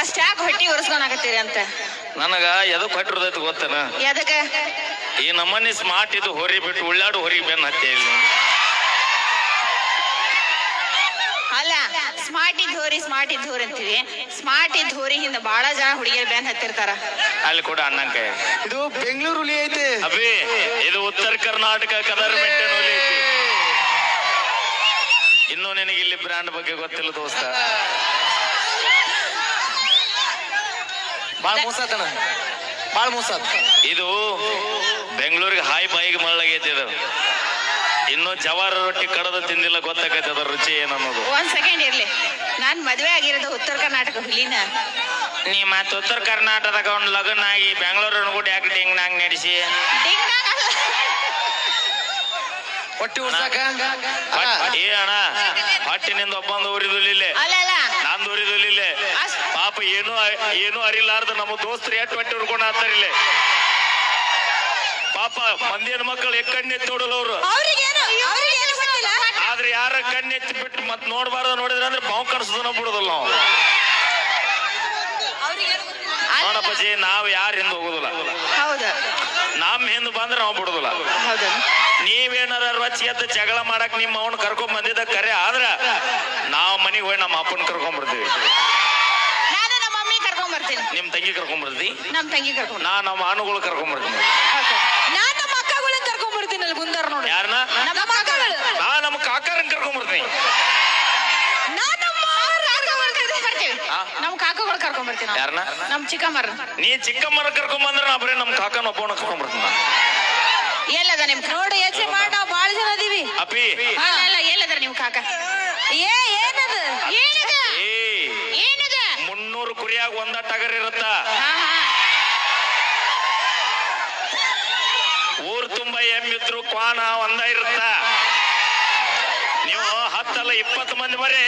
ಅಷ್ಟ್ಯಾಕ್ ಹೊಟ್ಟಿ ಒರೆಸ್ಕೊಳಕತ್ತೀರಿ ಅಂತ ನನಗ ಎದಕ್ ಹೊಟ್ಟಿರ್ತೈತಿ ಗೊತ್ತನ? ಎದಕ್ಕೆ? ಈ ನಮ್ಮನೆ ಸ್ಮಾರ್ಟ್ ಇದು ಹೊರಿ ಬಿಟ್ಟು ಉಳ್ಳಾಡು ಹೊರಿ ಬೆನ್ನ ಹತ್ತೆ ಇಲ್ಲಿ ಅಲ್ಲ ಸ್ಮಾರ್ಟ್ ಇದ್ ಹೋರಿ ಸ್ಮಾರ್ಟ್ ಇದ್ ಹೋರಿ ಅಂತೀವಿ. ಸ್ಮಾರ್ಟ್ ಇದ್ ಹೋರಿ ಹಿಂದ ಬಾಳ ಜನ ಹುಡುಗಿಯರ್ ಬ್ಯಾನ್ ಹತ್ತಿರ್ತಾರ. ಅಲ್ಲಿ ಕೂಡ ಅಣ್ಣಂಕ ಇದು ಬೆಂಗಳೂರು ಹುಲಿ ಐತೆ. ಅಭಿ ಇದು ಉತ್ತರ ಕರ್ನಾಟಕ ಕದರ್ ಮೆಂಟನ್ ಹುಲಿ ಐತಿ. ಇನ್ನು ನಿನಗೆ ಇಲ್ಲಿ ಬ್ರ್ಯಾಂಡ್ ಬಗ್ಗೆ ಗೊತ್ತಿಲ್ಲ ದೋಸ್ತ. ಬಾಳ ಮೋಸ ಬಾಳ ಮೋಸ ಆತ. ಇದು ಬೆಂಗಳೂರಿಗೆ ಹಾಯ್ ಬಾಯಿಗೆ ಮಳ್ಳಾಗೈತಿ ಇದು. ಇನ್ನು ಜವಾರ ರೊಟ್ಟಿ ಕಡದ ತಿಂದಿಲ್ಲ ಗೊತ್ತಾಗೈತೆ ಅದರ ರುಚಿ ಏನನ್ನೋದು ಒಂದ್ ಸೆಕೆಂಡ್ ಇರ್ಲಿ. ನಾನ್ ಮದ್ವೆ ಆಗಿರೋದು ಉತ್ತರ ಕರ್ನಾಟಕ ಹುಲಿನ. ನೀ ಮತ್ತೆ ಉತ್ತರ ಕರ್ನಾಟಕದಾಗ ಒಂದ್ ಲಗ್ನ ಆಗಿ ಬೆಂಗಳೂರು ಕೂಡ ಯಾಕೆ ಡಿಂಗ್ ನಾಂಗ್ ನಡೆಸಿ. ಹೊಟ್ಟಿ ಏ ಅಣ್ಣ ಹೊಟ್ಟಿನಿಂದ ಒಬ್ಬಂದು ಉರಿದುಲಿಲ್ಲ ಅಲ್ಲ ಅಲ್ಲ. ನಂದು ಅಷ್ಟ್- ಪಾಪ ಏನು ಏನು ಅರಿಲಾರ್ದ ನಮ್ಮ ದೋಸ್ತರು ಎಟ್ ಹೊಟ್ಟೆ ಹುಡ್ಕೊಂಡು ಆತಾರಿಲ್ಲ ಪಾಪ ಮಂದಿನ ಮಕ್ಕಳು ಎಕ್ ನೋಡಲ್ಲ ಅವರು. ಆದ್ರೆ ಯಾರ ಕಣ್ಣೆತ್ತಿ ಬಿಟ್ಟು ಮತ್ ನೋಡ್ಬಾರ್ದು ನೋಡಿದ್ರೆ ಅಂದ್ರೆ ಬಾವು ಕಡ್ಸೋದನ್ನ ಬಿಡುದಿಲ್ಲ ನಾವು. ನೋಡಪ್ಪಜಿ ನಾವ್ ಯಾರ ಹಿಂದೆ ಹೋಗುದಿಲ್ಲ. ಹೌದು? ನಮ್ ಹಿಂದ್ ಬಂದ್ರೆ ನಾವು ಬಿಡುದಿಲ್ಲ. ಹೌದು? ನೀವೇನಾರ ರೊಚ್ಚಿ ಎತ್ತ ಜಗಳ ಮಾಡಕ್ ನಿಮ್ಮ ಅವನ್ ಕರ್ಕೊಂಡ್ ಬಂದಿದ್ದ ಕರೆ ಆದ್ರ ನಾವ್ ಮನಿಗ್ ಹೋಗಿ ನಮ್ಮ ಅಪ್ಪನ ಕರ್ಕೊಂಡ್ ಬರ್ತೀವಿ ನಾನು ನಮ್ಮ ಮಮ್ಮಿ ಕರ್ಕೊಂಡ್ ಬರ್ತೀನಿ ನಿಮ್ ತಂಗಿ ಕರ್ಕೊಂಡ್ ಬರ್ತಿ ನಮ್ ತಂಗಿ ಕರ್ಕೊಂಡ್ ನಾ ನಮ್ಮ ಅನುಗಳು ಕರ್ಕೊಂಡ್ ಬರ್ತೀನಿ. ನಾನ್ ನಮ್ಮ ಅಕ್ಕಗಳನ್ನ ಕರ್ಕೊಂಡ್ ಬರ್ತೀನಿ ಅಲ್ಲಿ ಗುಂದರ್ ನೋಡಿ. ಯಾರನ್ನ ನಮ್ಮ ಅಕ್ಕಗಳು. ನಾ ನಮ್ಮ ಕಾಕರನ್ ಕರ್ಕೊಂಡ್ ಬರ್ತೀನಿ. ನಾನ್ ನಮ್ಮ ಕರ್ಕೊಂಡ್ ಬರ್ತೀವಿ ಆ? ನಮ್ ಕಾಕಗಳು ಕರ್ಕೊಂಡ್ ಬರ್ತೀನಿ ನಾವು. ಯಾರನ್ನ ನಮ್ ಚಿಕ್ಕಮ್ಮರ ನೀ ಚಿಕ್ಕಮ್ಮನ ಕರ್ಕೊಂಡ್ ಬಂದ್ರೆ ನಾ ಬರೀ ನಮ್ಮ ಕಾಕನ ಒಬ್ಬನ ಕರ್ಕೊಂಡ್ ಬರ್ತೀನಿ. ಎಲ್ಲದ ನಿಮ್ ನೋಡಿ ಯೋಚನೆ ಮಾಡಿ ನಾವು ಬಾಳ ಜನ ಅದೀವಿ ಅಪ್ಪಿ. ಎಲ್ಲದ್ರ ನಿಮ್ ಕಾಕ? ಏ ಏನದ? ಏನದ? ಒಂದ ಟಗರ್ ಇರುತ್ತ? ಊರ್ ತುಂಬಾ ಎಮ್ಮಿದ್ರು ಕ್ವಾನ ಒಂದ ಇರುತ್ತ? ನೀವು ಹತ್ತಲ್ಲ ಇಪ್ಪತ್ತು ಮಂದಿ ಬರೀ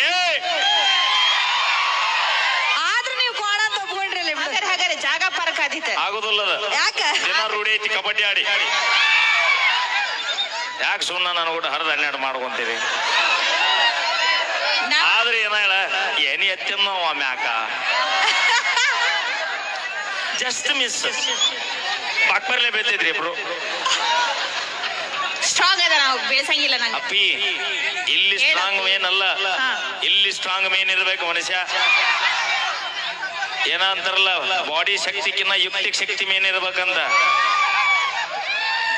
ಆದ್ರೂ ನೀವು ಕೋಣ ಜಾಗ ಪಾರ್ಕ್ ಆಗುದಿಲ್ಲ ಆಗುದಿಲ್ಲದ ಯಾಕ? ದಿನ ರೂಢಿ ಐತಿ ಕಬಡ್ಡಿ ಆಡಿ. ಯಾಕೆ ಸುಮ್ಮನೆ ನಾನು ಕೂಡ ಹರಿದ ಹನ್ನೆರಡು ಮಾಡ್ಕೊಂತೀರಿ? ನಾ- ಆದ್ರೆ ಏನ ಹೇಳ ಏನಿ ಎತ್ತಿನ ಮ್ಯಾಕ ಜಸ್ಟ್ ಮಿಸ್ ಬಾಕ್ಬರ್ಲೆ ಬೇತಿದ್ರಿ ಇಬ್ರು. ಸ್ಟ್ರಾಂಗ್ ಅದ ನಾವು ಬೇಸಂಗಿಲ್ಲ ನಂಗೆ. ಅಪ್ಪಿ ಇಲ್ಲಿ ಸ್ಟ್ರಾಂಗ್ ಮೇನ್ ಅಲ್ಲ. ಇಲ್ಲಿ ಸ್ಟ್ರಾಂಗ್ ಮೇನ್ ಇರ್ಬೇಕು ಮನುಷ್ಯ. ಏನ ಅಂತಾರಲ್ಲ ಬಾಡಿ ಶಕ್ತಿಕ್ಕಿನ್ನ ಯುಕ್ತಿ ಶಕ್ತಿ ಮೇನ್ ಇರ್ಬೇಕಂತ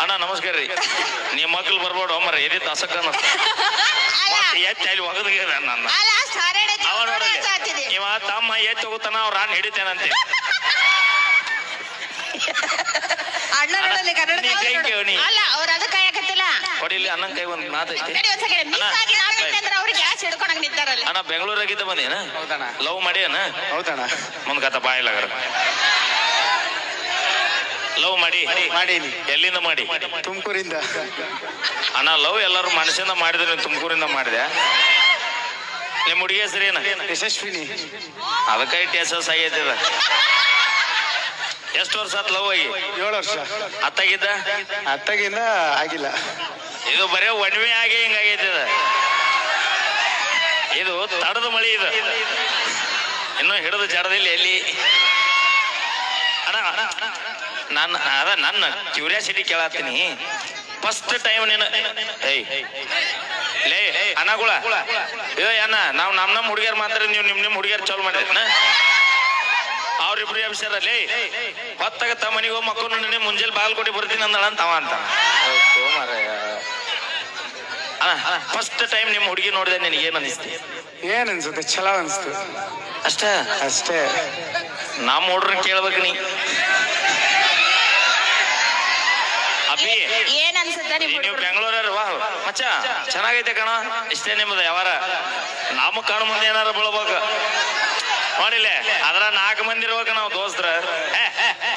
ಅಣ್ಣ ನಮಸ್ಕಾರ ರೀ. ನಿಮ್ಮ ಮಕ್ಳು ಬರ್ಬೇಡ ಅಮ್ಮರ ಎದೆ ತಾಸಕ್ಕ ಎತ್ತಿ ಅಲ್ಲಿ ಒಗದ್ಗೆ ನನ್ನ. ಅವ ನೋಡಲಿ ಇವ ತಮ್ಮ ಎತ್ತಿ ಹೋಗುತ್ತಾನ ಅವ್ರ ಹಣ್ಣು ಹಿಡಿತೇನಂತೆ. ಅಣ್ಣ ನೋಡಲ್ಲಿ ಕನ್ನಡ ನೀ ಕೈ ಕೇಳಿ. ಅಲ್ಲ ಅವ್ರ ಅದಕ್ಕೆ ಕಾಯಕತ್ತಿಲ್ಲ ಹೊಡಿಲಿ ಅಣ್ಣನ್ ಕೈ ಒಂದ್ ಮಾತೈತಿ ತಡಿ ಒಂದ್ ಸೆಕೆಂಡ್ ಮಿಸ್ ಅಣ್ಣ, ಆಗಿ ಅವ್ರಿಗೆ ನಿಂತಾರಲ್ಲ? ಬೆಂಗಳೂರಾಗಿದ್ದ ಬಂದೇನ ಹೌದಣ್ಣ. ಲವ್ ಮಾಡ್ಯಾನ ಹೌದಣ್ಣ. ಮುಂದ್ ಕಥ ಬಾಯಿಲಾಗರ ಲವ್ ಮಾಡಿ. ಮಾಡೀನಿ. ಎಲ್ಲಿಂದ ಮಾಡಿ? ತುಮಕೂರಿಂದ. ಅಣ್ಣ ಲವ್ ಎಲ್ಲರೂ ಮನಸ್ಸಿಂದ ಮಾಡಿದ್ರೆ ನೀನ್ ತುಮಕೂರಿಂದ ಮಾಡಿದೆ. ನಿಮ್ಮ ಹುಡುಗಿ ಹೆಸರು ಏನ? ಯಶಸ್ವಿನಿ. ಅದಕ್ಕೆ ಇಟ್ಟು ಎಸ್ ಐ ಎಷ್ಟು ವರ್ಷ ಆತ್ ಲವ್ ಆಗಿ? ಏಳು ವರ್ಷ. ಅತ್ತಾಗಿದ್ದ? ಅತ್ತಗಿಂದ ಆಗಿಲ್ಲ. ಇದು ಬರೇ ಒಣವೆ ಆಗಿ ಹಿಂಗಾಗೈತಿ ಇದು. ಇದು ತಡದ ಮಳಿ ಇದು. ಇನ್ನು ಹಿಡಿದು ಜಡದಿಲ್ಲ ಎಲ್ಲಿ? ಅಣ್ಣ ನನ್ನ ಅದ ನನ್ನ ಕ್ಯೂರಿಯಾಸಿಟಿ ಕೇಳತ್ತೀನಿ. ಫಸ್ಟ್ ಟೈಮ್ ನೀನು ಏಯ್ ಲೇ ಅಣ್ಣಗಳ. ಏ ಅಣ್ಣ ನಾವು ನಮ್ಮ ನಮ್ಮ ಹುಡುಗಿಯರ್ ಮಾತ್ರ ನೀವು ನಿಮ್ಮ ನಿಮ್ಮ ಹುಡುಗಿಯರ್ ಚಾಲು ಮಾಡಿದ್ನ ಅವ್ರಿಬ್ರು ಅಂಶರಲ್ಲಿ ಹೊತ್ತಾಗ ತಮ್ಮನಿಗೋ ಮಕ್ಕಳು ನೆನೆ ಮುಂಜಾನೆ ಬಾಗಲಕೋಟೆ ಬರ್ತೀನಿ ಅಂದಳ ಅಂತ ಅವ ಅಂತ ಫಸ್ಟ್ ಟೈಮ್ ನಿಮ್ಮ ಹುಡುಗಿ ನೋಡಿದೆ ನಿನಗೆ ಏನ್ ಅನಿಸ್ತಿ? ಏನ್ ಅನ್ಸುತ್ತೆ? ಚಲೋ ಅನ್ಸ್ತು ಅಷ್ಟೇ? ಅಷ್ಟೇ. ನಮ್ಮ ಹುಡ್ರನ್ನ ಕೇಳ್ಬೇಕು ನೀ. ಏನ್ ಅನ್ಸುತ್ತ ನೀವು ಬೆಂಗಳೂರ ವಾ ಮಚ್ಚ ಚೆನ್ನಾಗೈತೆ ಕಣ ಇಷ್ಟೇ ನಿಮ್ದು ಯಾವಾರ ನಮ್ಮ ಕಾಣ ಮುಂದೆ ಏನಾರ ಬೀಳ್ಬೇಕು. ನೋಡಿಲ್ಲ ಅದ್ರ ನಾಲ್ಕು ಮಂದಿ ಇರ್ಬೇಕು ನಾವು ದೋಸ್ತ್ರ.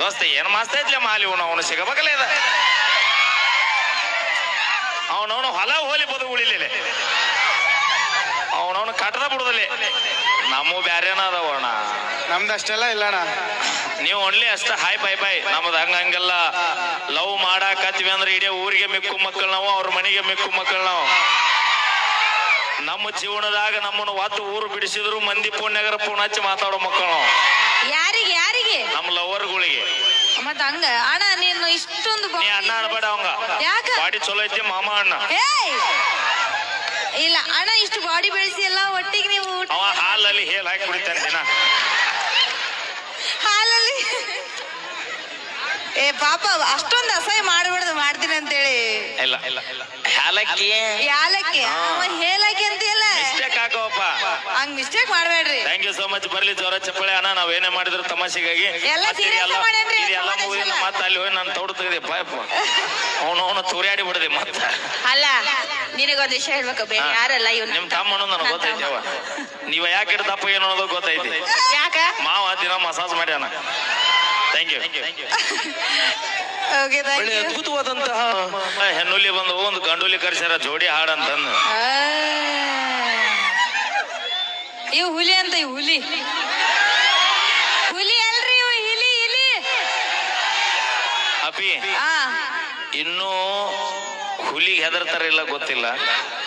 ದೋಸ್ತ ಏನ್ ಮಾಸ್ತ ಐತ್ಲೆ ಮಾಲಿ ಅವನು ಅವನು ಸಿಗಬೇಕಲ್ಲ ಇದ? ಅವನವನು ಹೊಲ ಹೋಲಿ ಬದು ಉಳಿಲಿಲ್ಲ ಅವನವನು ಕಟ್ಟದ ಬಿಡುದಿಲ್ಲ. ನಮ್ಮ ಬ್ಯಾರೇನ ಅದಾವಣ ನಮ್ದು ಅಷ್ಟೆಲ್ಲ ಇಲ್ಲಣ್ಣ. ನೀವು ಒನ್ಲಿ ಅಷ್ಟ ಹಾಯ್ ಬೈ ಬೈ. ನಮ್ದು ಹಂಗ ಹಂಗಲ್ಲ ಲವ್ ಮಾಡಾಕತ್ವಿ ಅಂದ್ರೆ ಇಡೀ ಊರಿಗೆ ಮಿಕ್ಕು ಮಕ್ಕಳು ನಾವು ಅವ್ರ ಮನೆಗೆ ಮಿಕ್ಕು ಮಕ್ಕಳು ನಾವು. ನಮ್ಮ ಜೀವನದಾಗ ನಮ್ಮನ್ನು ಒತ್ತು ಊರು ಬಿಡಿಸಿದ್ರು ಮಂದಿ ಪುಣ್ಯಗರ ಪುಣ್ಯ ಹಚ್ಚಿ ಮಾತಾಡೋ ಮಕ್ಕಳು. ಯಾರಿಗೆ ಯಾರಿಗೆ? ನಮ್ಮ ಲವರ್ಗಳಿಗೆ ಮತ್ತ ಹಂಗ ಅಣ್ಣ ನೀನು ಇಷ್ಟೊಂದು ನೀ ಅಣ್ಣ ಅನ್ಬೇಡ ಅವಂಗ. ಯಾಕ? ಬಾಡಿ ಚಲೋ ಐತಿ ಮಾಮ ಅಣ್ಣ. ಏಯ್! ಇಲ್ಲ ಅಣ್ಣ ಇಷ್ಟು ಬಾಡಿ ಬೆಳೆಸಿ ಎಲ್ಲ ಒಟ್ಟಿಗೆ ನೀವು ಊಟ ಅವ ಹಾಲಲ್ಲಿ ಹೇಲ್ ಹಾಕಿ ಕುಡಿತಾನೆ ದಿನ. ಹಾಲಲ್ಲಿ ಏ ಪಾಪ ಅಷ್ಟೊಂದು ಅಸಹ್ಯ ಮಾಡಬಾರ್ದು ಮಾಡ್ತೀನಿ ಅಂತೇಳಿ. ಇಲ್ಲ. ಇಲ್ಲ ಹಾಲಕ್ಕಿ ಯಾಲಕ್ಕಿ ಅವ ಹೇಲಕ್ಕೆ ಅಂತಿಲ್ಲ ಮಿಸ್ಟೇಕ್ ಹಾಕೋಪ್ಪ. ಹಂಗ್ ಮಿಸ್ಟೇಕ್ ಮಾಡ್ಬೇಡ್ರಿ. ಥ್ಯಾಂಕ್ ಯು ಸೋ ಮಚ್ ಬರ್ಲಿ ಜೋರ ಚಪ್ಪಳೆ ಅಣ್ಣ ನಾವ್ ಏನೇ ಮಾಡಿದ್ರು ತಮಾಷೆಗಾಗಿ. ಎಲ್ಲ ಮತ್ತೆ serious ಇದೆಲ್ಲ ಇದೆಲ್ಲ. ಮತ್ತೆ ಅಲ್ಲಿ ಹೋಗಿ ನಾನು ತೌಡು ತೆಗೆದೆ ಪಾಯಪ್ಪ ಅವನು ಅವನು ತೂರ್ಯಾಡಿ ಬಿಡದೆ ಮತ್ತೆ. ಅಲ್ಲ ನಿನಗೊಂದ್ ವಿಷಯ ಹೇಳ್ಬೇಕು ಬೇರೆ ಯಾರಲ್ಲ ನಿಮ್ಮ ನಿಮ್ ತಮ್ಮನು ನನಗೆ ಗೊತ್ತೈತಿ ಅವ. ನೀವ ಯಾಕೆ ದಪ್ಪ ಏನು ಅನ್ನೋದು ಗೊತ್ತೈತಿ? ಯಾಕ? ಮಾವ ದಿನ ಮಸಾಜ್ ಮಾಡ್ಯಾನ. ಥ್ಯಾಂಕ್ ಯು ಓಕೆ ಯು ಅದ್ಭುತವಾದಂತಹ ಹೆಣ್ಣುಲಿ ಬಂದು ಒಂದು ಗಂಡುಲಿ ಕರ್ಸ್ಯಾರ ಜೋಡಿ ಹಾಡಂತಂದು. ಇವು ಹುಲಿ ಅಂತ ಇವು ಹುಲಿ. ಹುಲಿ ಅಲ್ರಿ ಇವು ಇಲಿ ಇಲಿ. ಅಪಿ ಆ. ಇನ್ನೂ ಹುಲಿಗೆ ಹೆದರ್ತಾರಿಲ್ಲ ಗೊತ್ತಿಲ್ಲ.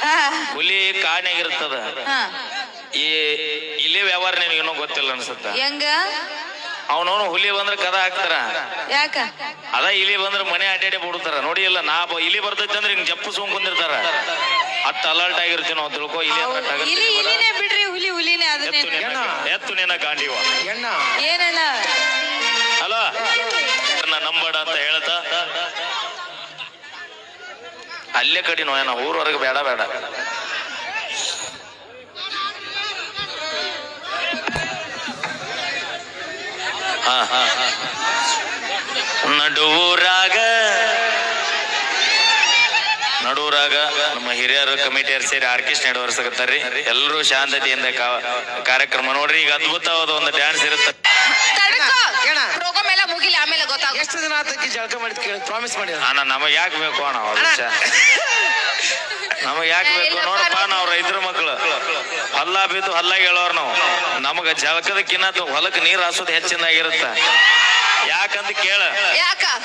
ಆ, ಹುಲಿ ಕಾಣೆಗಿರ್ತದ ಹಾ ಈ ಇಲ್ಲಿ ವ್ಯವಹಾರ ನಿನಗೇನೋ ಗೊತ್ತಿಲ್ಲ ಅನ್ಸುತ್ತ? ಹೆಂಗ? ಅವನವನು ಹುಲಿ ಬಂದ್ರೆ ಕದ ಹಾಕ್ತಾರ. ಯಾಕ? ಅದ ಇಲಿ ಬಂದ್ರೆ ಮನೆ ಅಡ್ಡಾಡಿ ಬಿಡ್ತಾರ. ನೋಡಿ ಇಲ್ಲ ನಾ ಬ- ಇಲಿ ಬರ್ತೈತೆ ಅಂದ್ರೆ ಹಿಂಗ್ ಜಪ್ಪು ಸುಮ್ ಕುಂದಿರ್ತಾರ. ಅಟ್ ಅಲರ್ಟ್ ಆಗಿರ್ತೀವಿ ನಾವು ತಿಳ್ಕೊ ಇಲಿ ಹೌದು. ಟಗರ್ ಇಲಿ. ಇಲಿನೇ ಬಿಡ್ರಿ ಹುಲಿ ಹುಲಿನೇ ಅದನ್ನೇ. ಎತ್ತು ನಿನ್ನ ಎತ್ತು ನಿನ್ನ ಗಾಂಡಿವ. ಎಣ್ಣ. ಏನಣ್ಣ? ಅಲ್ಲ? ನನ್ನ ನಂಬಡ ಅಂತ ಹೇಳ್ತಾ. ಅಲ್ಲೇ ಕಡಿ ನೋಯನ ಊರವರೆಗೆ ಬೇಡ ಬೇಡ. ನಡುವೂರಾಗ. ನಡುವರಾಗ ನಮ್ಮ ಹಿರಿಯರು ಕಮಿಟಿಯರ್ ಸೇರಿ ಆರ್ಕೆಸ್ಟ್ರಾ ನಡೆವರ್ಸಕತ್ತಾರ್ರಿ. ಎಲ್ಲರೂ ಶಾಂತತೆಯಿಂದ ಕಾ- ಕಾರ್ಯಕ್ರಮ ನೋಡ್ರಿ. ಈಗ ಅದ್ಭುತವಾದ ಒಂದು ಡ್ಯಾನ್ಸ್ ಇರುತ್ತೆ. ಎಷ್ಟು ದಿನ ಆತಕ್ಕೆ ಜಳಕ ಮಾಡಿ ಕೇಳಿ ಪ್ರಾಮಿಸ್ ಮಾಡಿ ಅಣ್ಣ ನಮಗೆ ಯಾಕೆ ಬೇಕು ಅಣ್ಣ ನಮಗ್ ಯಾಕೆ ಬೇಕು? ನೋಡಪ್ಪ ನಾವು ರೈತರ ಮಕ್ಕಳು ಹಲ್ಲ ಬಿದ್ದು ಹಲ್ಲ ಹೇಳೋರ್ ನಾವು. ನಮಗ ಜಳಕದಕ್ಕಿನ್ನ ಹೊಲಕ್ ನೀರ್ ಹಾಸೋದು ಹೆಚ್ಚಿನಾಗಿರುತ್ತ ಯಾಕಂತ ಕೇಳ.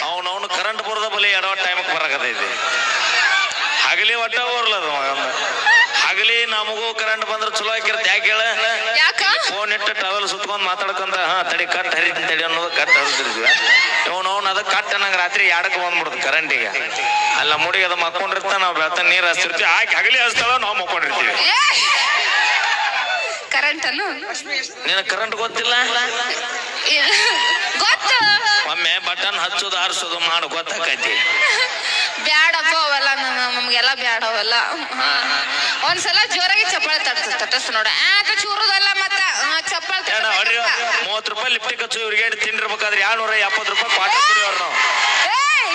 ಅವನವನು ಕರೆಂಟ್ ಬರೋದ ಬಲಿ ಎಡವ ಟೈಮಿಗೆ ಬರಕತೈತಿ ಹಗಲಿ ಒಟ್ಟ ಬರ್ಲದ ಹಗಲಿ ನಮಗೂ ಕರೆಂಟ್ ಬಂದ್ರೆ ಚಲೋ ಆಗಿರುತ್ತೆ. ಯಾಕೆ ಹೇಳ ಫೋನ್ ಇಟ್ಟು ಟವೆಲ್ ಸುತ್ಕೊಂಡ್ ಮಾತಾಡ್ಕೊಂತ ಹಾ ತಡಿ ಕಟ್ ಹರಿತೀನಿ ತಡಿ ಅನ್ನೋದು ಕಟ್ ಹರಿದಿರ್ತೀವಿ ಇವನು ಅವ್ನು ಅದ ಕಟ್ ಅನ್ನಂಗೆ ರಾತ್ರಿ ಎರಡಕ್ಕೆ ಬಂದ್ಬಿಡುದು ಕರೆಂಟಿಗೆ ಅಲ್ಲ ಮುಡಿ ಅದ ಮಕ್ಕೊಂಡಿರ್ತ ನಾವು ಬೆಳ್ತಾನೆ ನೀರು ಹಚ್ತಿರ್ತೀವಿ ಆಕೆ ಹಗಲಿ ಹಚ್ತಾವ ನಾವು ಮಕ್ಕೊಂಡಿರ್ತೀವಿ. ಕರೆಂಟ್ ನಿನ ಕರೆಂಟ್ ಗೊತ್ತಿಲ್ಲ? ಗೊತ್ತ ಗೊತ್ತು. ಒಮ್ಮೆ ಬಟನ್ ಹಚ್ಚೋದು ಆರಿಸೋದು ಮಾಡು ಗೊತ್ತಾಕೈತಿ. ಬ್ಯಾಡಪ್ಪ ಅವೆಲ್ಲ ನಮ್- ನಮ್ಗೆಲ್ಲ ಬ್ಯಾಡ ಅವೆಲ್ಲ. ಒಂದ್ಸಲ ಜೋರಾಗಿ ಚಪ್ಪಾಳೆ ತಟ್ಟ ತಟ್ಟಸ್ ನೋಡ. ಆತ ಚೂರುದಲ್ಲ ಮತ್ತ. ಚಪ್ಪಾಳೆ ಮೂವತ್ತು ರೂಪಾಯಿ ಲಿಫ್ಟಿಗೆ ಹಚ್ಚು ಇವ್ರಿಗೆ ತಿಂಡಿರ್ಬೇಕಾದ್ರೆ ನೂರ ಎಪ್ಪತ್ತು ರೂಪಾಯಿ ಪಾಠ ಕುಡಿಯೋರು ನಾವು ಏಯ್,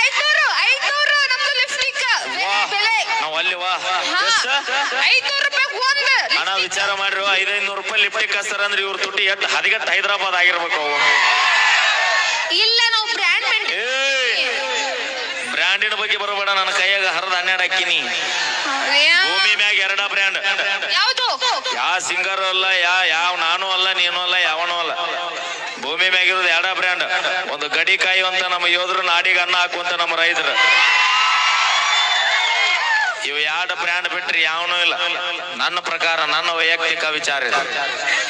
ಐದ್ನೂರು ಐದ್ನೂರು ನಮ್ದು ಲಿಫ್ಟಿಕ್ ವಾ ಬೆಲೆ ನಾವು ಅಲ್ಲಿ ವಾ ಹಾ, ಐದ್ನೂರು ರೂಪಾಯಿ ಒಂದು ಹಣ ವಿಚಾರ ಮಾಡ್ರಿ ಐದೈನೂರು ರೂಪಾಯಿ ಲಿಪ್ಟಿಕ್ ಹಚ್ತಾರ ಅಂದ್ರೆ ಇವ್ರ ತುಟಿ ಎಟ್ ಹದಿಗಟ್ಟು ಹೈದರಾಬಾದ್ ಆಗಿರ್ಬೇಕು ಅವು ಇಲ್ಲ ನಾವು ಬ್ರ್ಯಾಂಡ್ ಬ್ರ್ಯಾಂಡಿನ ಬಗ್ಗೆ ಬರಬೇಡ. ನನ್ನ ಕೈಯಾಗ ಹರದ ಹನ್ನೆರಡು ಹಾಕಿನಿ ಭೂಮಿ ಮ್ಯಾಗ ಎರಡ ಬ್ರ್ಯಾಂಡ್. ಯಾವುದು? ಯಾವ ಸಿಂಗರ್ ಅಲ್ಲ ಯಾ ಯಾವ ನಾನು ಅಲ್ಲ ನೀನು ಅಲ್ಲ ಯಾವನು ಅಲ್ಲ. ಭೂಮಿ ಮ್ಯಾಗಿರೋದು ಎರಡ ಬ್ರ್ಯಾಂಡ್. ಒಂದು ಗಡಿ ಅಂತ ನಮ್ಮ ಯೋಧರು ನಾಡಿಗೆ ಅನ್ನ ಹಾಕುವಂತ ನಮ್ಮ ರೈತರು. ಇವು ಎರಡು ಬ್ರ್ಯಾಂಡ್ ಬಿಟ್ರಿ ಯಾವನು ಇಲ್ಲ. ನನ್ನ ಪ್ರಕಾರ ನನ್ನ ವೈಯಕ್ತಿಕ ವಿಚಾರ ಇದು.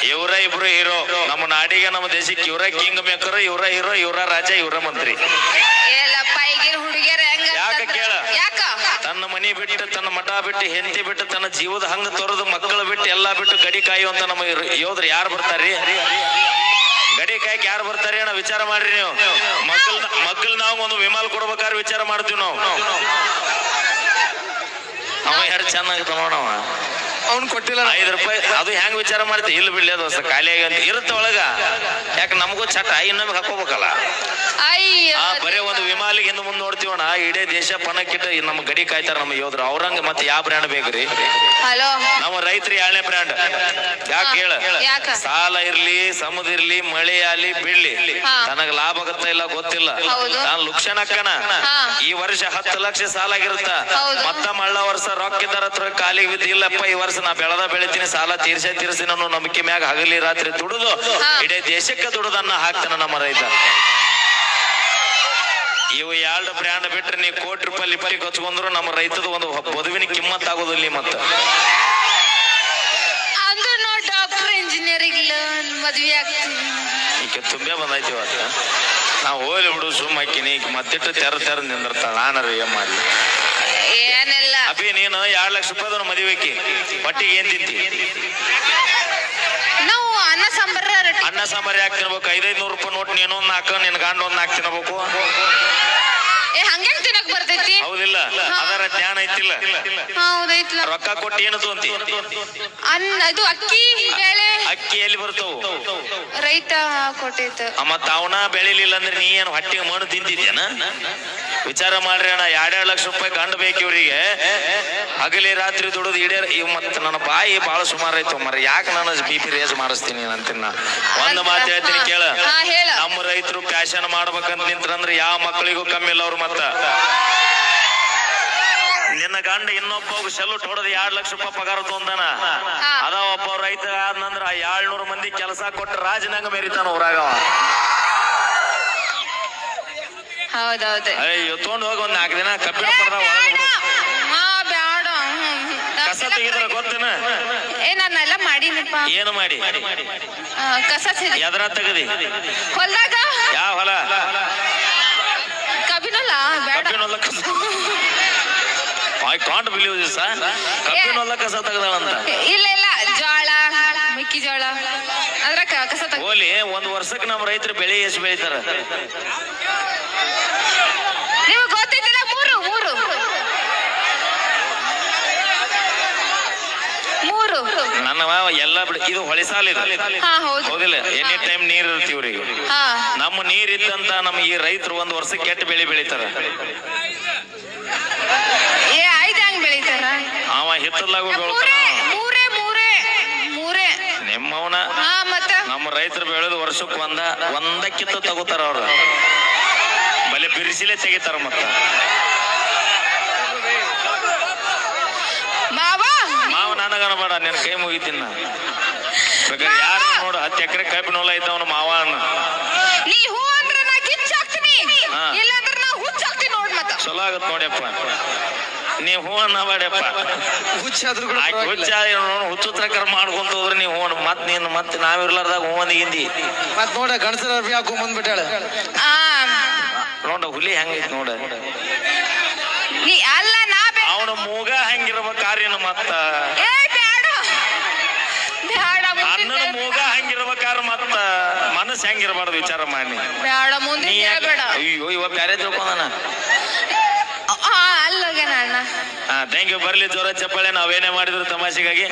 ಇವರ ಇಬ್ರು ಹೀರೋ. ನಮ್ಮ ನಾಡಿಗೆ ನಮ್ಮ ದೇಶಕ್ಕೆ ಇವರ ಕಿಂಗ್ ಮೇಕರ್ ಇವರ ಹೀರೋ ಇವರ ರಾಜ ಇವರ ಮಂತ್ರಿ. ಯಾಕೆ ಕೇಳ? ತನ್ನ ಮನಿ ಬಿಟ್ಟು ತನ್ನ ಮಠ ಬಿಟ್ಟು ಹೆಂಡತಿ ಬಿಟ್ಟು ತನ್ನ ಜೀವದ ಹಂಗ ತೊರೆದು ಮಕ್ಕಳು ಬಿಟ್ಟು ಎಲ್ಲಾ ಬಿಟ್ಟು ಗಡಿ ಕಾಯುವಂತ ನಮ್ಮ ಯೋಧರು ಯಾರು ಬರ್ತಾರ್ರಿ ಗಡಿ ಕಾಯಕ್ ಯಾರು ಬರ್ತಾರೆ ಅಣ್ಣ? ವಿಚಾರ ಮಾಡ್ರಿ ನೀವು. ಮಕ್ಕಳ ಮಕ್ಕಳು ನಾವು ಒಂದು ವಿಮಾನ ಕೊಡ್ಬೇಕಾದ್ರೆ ವಿಚಾರ ಮಾಡ್ತೀವಿ ನಾವು. ಅವ ಎರಡು ಚೆನ್ನಾಗಿತ್ತು ನೋಡವ ಅವ್ನು ಕೊಟ್ಟಿಲ್ಲ. ಐದು ರೂಪಾಯಿ ಅದು ಹೆಂಗ್ ವಿಚಾರ ಮಾಡ್ತಿ? ಇಲ್ಲಿ ಬಿಡ್ಲಿ ಅದು ಹೊಸ ಖಾಲಿ ಆಗಿ ಅಂತ. ಇರುತ್ತೆ ಒಳಗ. ಯಾಕೆ ನಮಗೂ ಚಟ ಇನ್ನೊಮ್ಮೆ ಹಾಕೋಬೇಕಲ್ಲ ಆ ಬರೇ ಒಂದು ವಿಮಾಲಿಗೆ ಹಿಂದೆ ಮುಂದೆ ನೋಡ್ತೀವಣ ಇಡೀ ದೇಶ ಪಣಕ್ಕಿಟ್ಟ ನಮ್ಮ ಗಡಿ ಕಾಯ್ತಾರ ನಮ್ಮ ಯೋಧರು. ಅವ್ರಂಗ ಮತ್ತೆ ಯಾವ ಬ್ರ್ಯಾಂಡ್ ಬೇಕ್ರಿ? ಹಲೋ. ನಮ್ಮ ರೈತರು ಎರಡನೇ ಬ್ರ್ಯಾಂಡ್ ಯಾಕೆ ಹೇಳ? ಸಾಲ ಇರ್ಲಿ ಸಮುದ್ರ ಇರ್ಲಿ ಮಳೆ ಆಲಿ ಬೀಳ್ಲಿ. ನನಗ್ ಲಾಭ ಆಗತ್ತ ಇಲ್ಲ ಗೊತ್ತಿಲ್ಲ. ನಾನು ಲುಕ್ಷಣ ಅಕ್ಕನ. ಈ ವರ್ಷ ಹತ್ತು ಲಕ್ಷ ಸಾಲ ಆಗಿರುತ್ತ. ಮತ್ತ ಮಳ್ಳ ವರ್ಷ ರೊಕ್ಕ ಇದ್ದಾರ ಹತ್ರ ಕಾಲಿಗೆ ಬಿದ್ದಿಲ್ಲಪ್ಪ ಈ ವರ್ಷ ನಾ ಬೆಳದ ಬೆಳಿತೀನಿ ಸಾಲ ತೀರ್ಸ ತೀರ್ಸಿನ ನಂಬಿಕೆ ಮ್ಯಾಗ ಹಗಲಿ ರಾತ್ರಿ ದುಡಿದು ಇಡೀ ದೇಶಕ್ಕೆ ದುಡದನ್ನ ಹಾಕ್ತಾನ ನಮ್ಮ ರೈತ ಇವು ಎರಡು ಬ್ರ್ಯಾಂಡ್ ಬಿಟ್ರೆ ನೀವು ಕೋಟಿ ರೂಪಾಯಿ ಲಿಪರಿ ಕೊಚ್ಕೊಂಡ್ರು ನಮ್ಮ ರೈತದ ಒಂದು ಬದುವಿನ ಕಿಮ್ಮತ್ ಆಗೋದಿಲ್ಲ ಮತ್ತ. ಈಗ ತುಂಬೆ ಬಂದೈತಿ ನಾವು ಹೋಗ್ಲಿ ಬಿಡು ಸುಮ್ಮ ಹಾಕಿನಿ ಈಗ ಮತ್ತಿಟ್ಟು ತೆರ ತೆರ ನಿಂದಿರ್ತಾಳ. ರೀ ಏನ್ ಮಾಡ್ಲಿ? ನೀನು ಎರಡು ಲಕ್ಷ ರೂಪಾಯಿ ಮದುವೆಕಿ ಹೊಟ್ಟಿಗೆ ಏನ್ ತಿಂತಿ? ನಾವು ಅನ್ನ ಸಾಂಬಾರ ಅನ್ನ ಸಾಂಬಾರ್ ಯಾಕೆ ತಿನ್ಬೇಕು? ಐದೈದು ನೂರು ರೂಪಾಯಿ ನೋಟ್ ನೀನು ಒಂದ್ ನಾಲ್ಕು ನಿನ್ ಗಂಡ ಒಂದ್ ನಾಲ್ಕು ತಿನ್ಬೇಕು. ಏ ಹಂಗೆ ತಿನ್ನಕ್ ಬರ್ತೈತಿ? ಹೌದಿಲ್ಲ. ಅದರ ಜ್ಞಾನ ಐತಿಲ್ಲ. ಹೌದೈತ್ಲ. ರೊಕ್ಕ ಕೊಟ್ಟು ಏನು ತೊಂತಿ ಅನ್ನ ಇದು ಅಕ್ಕಿ ಬೇಳೆ. ಅಕ್ಕಿ ಎಲ್ಲಿ ಬರ್ತಾವು? ರೈತ ಕೊಟ್ಟೈತ ಮತ್ತ ಅವನ ಬೆಳಿಲಿಲ್ಲ ಅಂದ್ರೆ ನೀ ಏನು ಹೊಟ್ಟಿಗೆ ಮಣ್ಣು ತಿಂತಿದ್ಯನ? ವಿಚಾರ ಮಾಡ್ರಿ ಅಣ್ಣ ಎರಡೆರಡು ಲಕ್ಷ ರೂಪಾಯಿ ಗಂಡ ಬೇಕು ಇವ್ರಿಗೆ ಹಗಲಿ ರಾತ್ರಿ ದುಡಿದು ಇಡೇ ಇವ್ ಮತ್ತೆ ನನ್ನ ಬಾಯಿ ಬಹಳ ಸುಮಾರು ಐತು ಮರ ಯಾಕೆ ನಾನು ಬಿ ಪಿ ರೇಸ್ ಮಾಡಿಸ್ತೀನಿ ನಾ ಒಂದು ಮಾತು ಹೇಳ್ತೀನಿ ಕೇಳ. ನಮ್ಮ ರೈತರು ಪ್ಯಾಶನ್ ಮಾಡ್ಬೇಕಂತ ನಿಂತ್ರಂದ್ರೆ ಯಾವ ಮಕ್ಕಳಿಗೂ ಕಮ್ಮಿ ಇಲ್ಲ ಅವ್ರು ಮತ್ತ ನಿನ್ನ ಗಂಡ ಇನ್ನೊಬ್ಬ ಸೆಲ್ಯೂಟ್ ಹೊಡೆದು ಎರಡ್ ಲಕ್ಷ ರೂಪಾಯಿ ಪಗಾರ ತೊಂದನ. ಅದ ಒಬ್ಬ ರೈತ ಆದ್ನಂದ್ರ ಏಳ್ನೂರು ಮಂದಿ ಕೆಲಸ ಕೊಟ್ಟು ರಾಜನಂಗ ಮೆರಿತಾನ ಊರಾಗ. ಹೌದೌದು. ಅಯ್ಯೋ ತೊಗೊಂಡು ಹೋಗಿ ಒಂದ್ ನಾಲ್ಕು ದಿನ ಕಬ್ಬಿಣ ಪಡ್ದ ಒಳಗೆ ಬಿಡು. ಹಾ ಬ್ಯಾಡ ಹ್ಮ್, ಹ್ಮ್. ಕಸ ತೆಗಿದ್ರ ಗೊತ್ತೇನ? ಏ ನಾನೆಲ್ಲ ಮಾಡೀನಪ್ಪ. ಏನು ಮಾಡಿ? ಆ, ಕಸ ಚೆಲ್ಲಿ ಎದ್ರ ತೆಗದಿ? ಹೊಲ್ದಾಗ? ಯಾವ ಹೊಲ? ಕಬ್ಬಿನಲ್ಲ ಬೇಡ. ಕಬ್ಬಿನ ಹೊಲ ಕಸ. ಐ ಕಾಂಟ್ ಬಿಲೀವ್ ದಿಸ್ ಕಬ್ಬಿನ ಹೊಲ ಕಸ ತೆಗದಾಳಂತ. ಇಲ್ಲ ಇಲ್ಲ. ಜೋಳ ಮೆಕ್ಕಿಜೋಳ. ಅದ್ರ ಕ- ಕಸ ತಗ ಹೋಲಿ ಒಂದ್ ವರ್ಷಕ್ಕೆ ನಮ್ಮ ರೈತರು ಬೆಳೆ ಎಷ್ಟು ಬೆಳಿತಾರ ನೀವು ಗೊತ್ತಿದ್ದಿಲ್ಲ ಮೂರು ಮೂರು ಮೂರು ನನ್ನ ಮಾವ ಎಲ್ಲ ಬಿಡ. ಇದು ಹೊಳೆ ಸಾಲ ಇದು. ಹಾ ಹೌದು. ಹೌದಿಲ್ಲ? ಎನಿ ಟೈಮ್ ನೀರ್ ಇರ್ತೀವಿ ರೀ ಹಾ. ನಮ್ಮ ನೀರ್ ಇದ್ದಂತ ನಮ್ಮ ಈ ರೈತರು ಒಂದ್ ವರ್ಷ ಕೆಟ್ಟ ಬೆಳೆ ಬೆಳಿತಾರ. ಏ ಆಯ್ತು ಹಂಗ್ ಬೆಳಿತಾರ? ಅವ ಹಿತ್ತಲಾಗು ಮೂರೇ ಬೆಳ್ತಾನ. ಮೂರೇ ಮೂರೇ ಮೂರೇ. ನಿಮ್ಮವನ ಹಾ ಮತ್ತ? ನಮ್ಮ ರೈತರು ಬೆಳೆದು ವರ್ಷಕ್ಕೆ ಒಂದ ಒಂದಕ್ಕಿಂತ ತಗೋತಾರ ಅವ್ರ. ಬಲೆ ಬಿರ್ಸಿಲೆ ತೆಗಿತಾರ ಮತ್ತ ಮಾವ ಮಾವ ನನಗನ ನಿನ್ನ ನಿನ್ ಕೈ ಮುಗಿತೀನಿ ನಾನು ಬೇಕಾದ್ರೆ ಯಾರು ನೋಡು ಹತ್ತು ಎಕರೆ ಕಬ್ಬಿನ ಹೊಲ ಇದ್ದವನು ಮಾವ ಅನ್ನ ನೀ ಹೂ ಅಂದ್ರ ನಾ ಕಿಚ್ಚಾಕ್ತೀನಿ ಹಾ. ಇಲ್ಲಾಂದ್ರ ನಾ ಹುಚ್ಚಾಕ್ತೀನಿ ನೋಡ್ ಮತ್ತ. ಚಲೋ ಆಗತ್ ನೋಡ್ಯಪ್ಪ. ನೀ ಹೂ ಅನ್ನಬೇಡಪ್ಪ. ಹುಚ್ಚಾದ್ರೂ ಕೂಡ ಆಕೆ ಹುಚ್ಚ ನೋಡು ಹುಚ್ಚು ತರಕಾರ ಮಾಡ್ಕೊಂತ ಹೋದ್ರೆ ನೀವು ಹೂ ಮತ್ ನೀನು ಮತ್ತೆ ನಾವಿರ್ಲಾರ್ದಾಗ ಹೂ ಮತ್ ನೋಡ ಗಣಸರ ಅರ್ಬಿ ಹಾಕೊಂಡ್ ಬಂದ್ಬಿಟ್ಟಾಳ ಆ. ನೋಡ ಹುಲಿ ಹೆಂಗೈತಿ ನೋಡ. ನೀ ಅಲ್ಲ ನಾ ಬೇ ಅವನ ಮೂಗ ಹೆಂಗಿರ್ಬೇಕಾರೇನು ಮತ್ತ. ಏ ಬ್ಯಾಡ ಅಣ್ಣನ ಮೂಗ ಹೆಂಗಿರ್ಬೇಕಾರ ಮತ್ತ ಮನಸ್ಸು ಹೆಂಗಿರ್ಬಾರ್ದು ವಿಚಾರ ಮಾಡಿ. ಬ್ಯಾಡ ನೀ ಮುಂದಿನ ಹೇಳ್ಬೇಡ ಅಯ್ಯೋ ಇವ ಬ್ಯಾರೆ ತಿಳ್ಕೊಂಡನ? ಹಾ ಅಲ್ಲೋಗ್ಯಾನ ಅಣ್ಣ. ಹಾ ಥ್ಯಾಂಕ್ ಯು ಬರ್ಲಿ ಜೋರ ಚಪ್ಪಾಳೆ ನಾವೇನೇ ಮಾಡಿದ್ರು ತಮಾಷೆಗಾಗಿ.